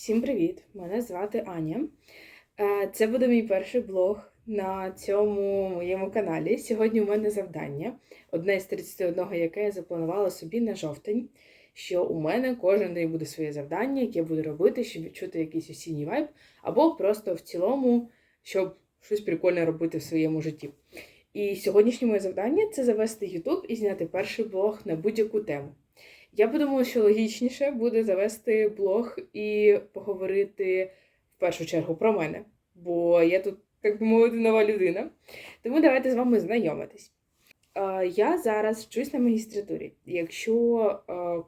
Всім привіт! Мене звати Аня. Е, Це буде мій перший блог на цьому моєму каналі. Сьогодні у мене завдання, одне з 31, яке я запланувала собі на жовтень. Що у мене кожен день буде своє завдання, яке я буду робити, щоб відчути якийсь осінній вайб, або просто в цілому, щоб щось прикольне робити в своєму житті. І сьогоднішнє моє завдання це завести YouTube і зняти перший блог на будь-яку тему. Я подумала, що логічніше буде завести блог і поговорити в першу чергу про мене, бо я тут, так би мовити, нова людина. Тому давайте з вами знайомитись. Я зараз вчусь на магістратурі. Якщо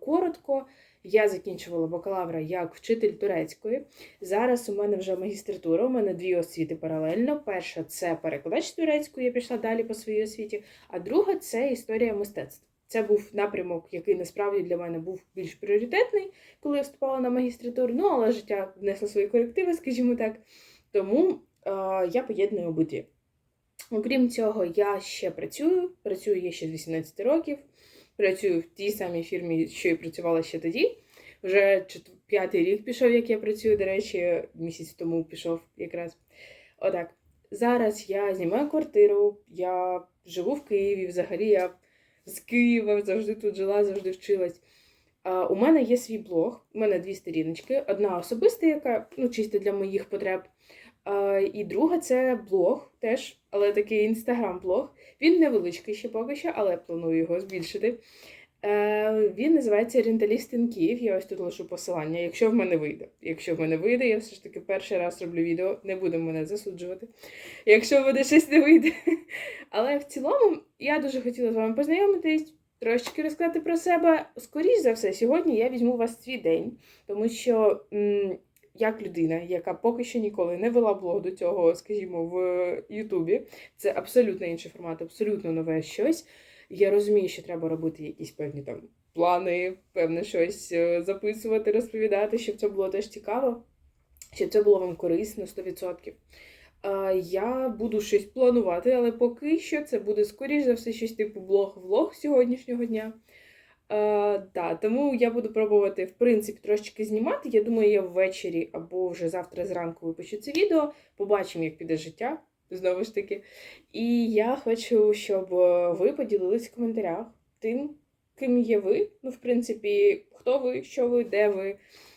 коротко, я закінчувала бакалавра як вчитель турецької. Зараз у мене вже магістратура, у мене дві освіти паралельно. Перша це перекладач турецької, я пішла далі по своїй освіті, а друга це історія мистецтв. Це був напрямок, який насправді для мене був більш пріоритетний, коли я вступала на магістратуру. Ну, але життя внесло свої корективи, скажімо так. Тому е, я поєдную обидві. Окрім цього, я ще працюю. Працюю я ще з 18 років. Працюю в тій самій фірмі, що і працювала ще тоді. Вже п'ятий рік пішов, як я працюю. До речі, місяць тому пішов якраз. Отак. Зараз я знімаю квартиру, я живу в Києві. Взагалі я з Києва завжди тут жила, завжди вчилась. А, у мене є свій блог, у мене дві сторіночки. Одна особиста, яка ну, чисто для моїх потреб. А, і друга це блог теж, але такий інстаграм-блог. Він невеличкий ще поки що, але планую його збільшити. Е, він називається Орієнталіст in Київ. Я ось тут лишу посилання, якщо в мене вийде. Якщо в мене вийде, я все ж таки перший раз роблю відео, не будемо мене засуджувати. Якщо в мене щось не вийде. Але в цілому я дуже хотіла з вами познайомитись, трошечки розказати про себе. Скоріш за все, сьогодні я візьму вас свій день, тому що. м, як людина, яка поки що ніколи не вела блог до цього, скажімо, в Ютубі, це абсолютно інший формат, абсолютно нове щось. Я розумію, що треба робити якісь певні там плани, певне щось е, записувати, розповідати, щоб це було теж цікаво, щоб це було вам корисно 100%. Я буду щось планувати, але поки що це буде скоріш за все щось типу блог-влог сьогоднішнього дня. Е, да, тому я буду пробувати, в принципі, трошечки знімати. Я думаю, я ввечері або вже завтра зранку випущу це відео. Побачимо, як піде життя, знову ж таки. І я хочу, щоб е, ви поділились в коментарях тим, ким є ви. Ну, в принципі, хто ви, що ви, де ви,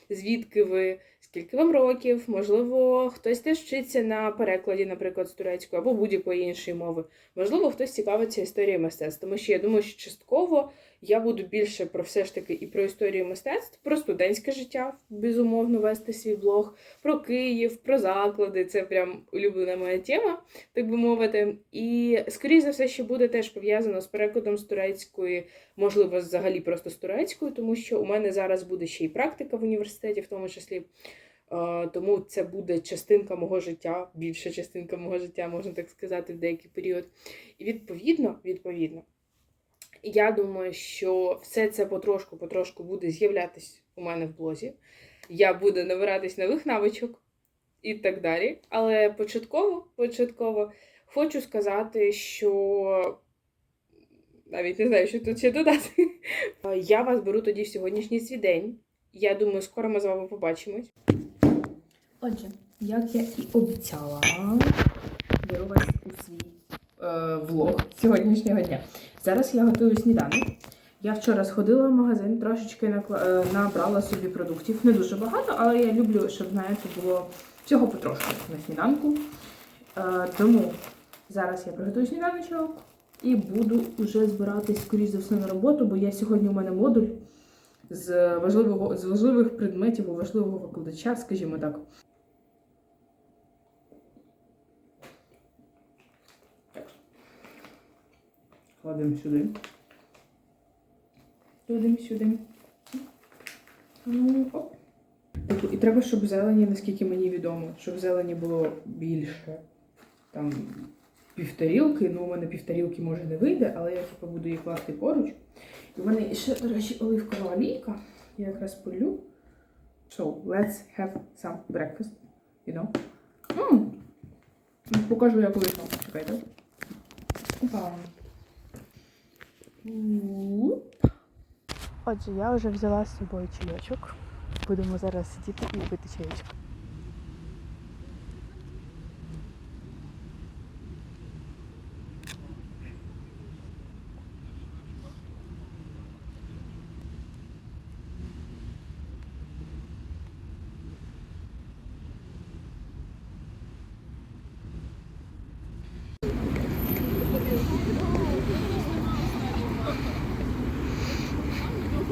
звідки ви, скільки вам років, можливо, хтось теж вчиться на перекладі, наприклад, з турецької або будь-якої іншої мови. Можливо, хтось цікавиться історією мистецтв, тому що я думаю, що частково я буду більше про все ж таки і про історію мистецтв, про студентське життя, безумовно, вести свій блог, про Київ, про заклади. Це прям улюблена моя тема, так би мовити. І скоріш за все, що буде теж пов'язано з перекладом з турецької, можливо, взагалі просто з турецькою, тому що у мене зараз буде ще й практика в університеті, в тому числі. Тому це буде частинка мого життя, більша частинка мого життя, можна так сказати, в деякий період. І відповідно, відповідно, я думаю, що все це потрошку-потрошку буде з'являтись у мене в блозі. Я буду набиратись нових навичок і так далі. Але початково, початково хочу сказати, що навіть не знаю, що тут ще додати. Я вас беру тоді в сьогоднішній свій день. Я думаю, скоро ми з вами побачимось. Отже, як я і обіцяла, беру вас у свій е, влог сьогоднішнього дня. Зараз я готую сніданок. Я вчора сходила в магазин, трошечки е, набрала собі продуктів. Не дуже багато, але я люблю, щоб, знаєте, було всього потрошку на сніданку. Е, тому зараз я приготую сніданочок і буду вже збиратись, скоріш за все, на роботу, бо я сьогодні у мене модуль з важливого з важливих предметів у важливого викладача, скажімо так. Кладемо сюди. Кладемо сюди. Ну, оп. Типу, І треба, щоб зелені, наскільки мені відомо, щоб зелені було більше. Там півтарілки. Ну, у мене півтарілки може не вийде, але я типу, буду її класти поруч. І в мене ще, до речі, оливкова олійка. Я якраз полю. So, let's have some breakfast. You know? М. Покажу, як вийшло. Чекайте. Опа. Отже, я вже взяла з собою чайочок. Будемо зараз сидіти і пити чаєчку.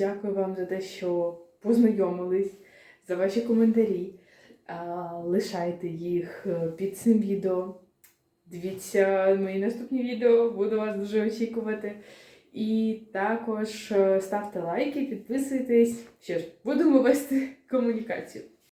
дякую вам за те, що познайомились, за ваші коментарі. Лишайте їх е, під цим відео. Дивіться мої наступні відео, буду вас дуже очікувати. І також е, ставте лайки, підписуйтесь. Що ж, будемо вести комунікацію.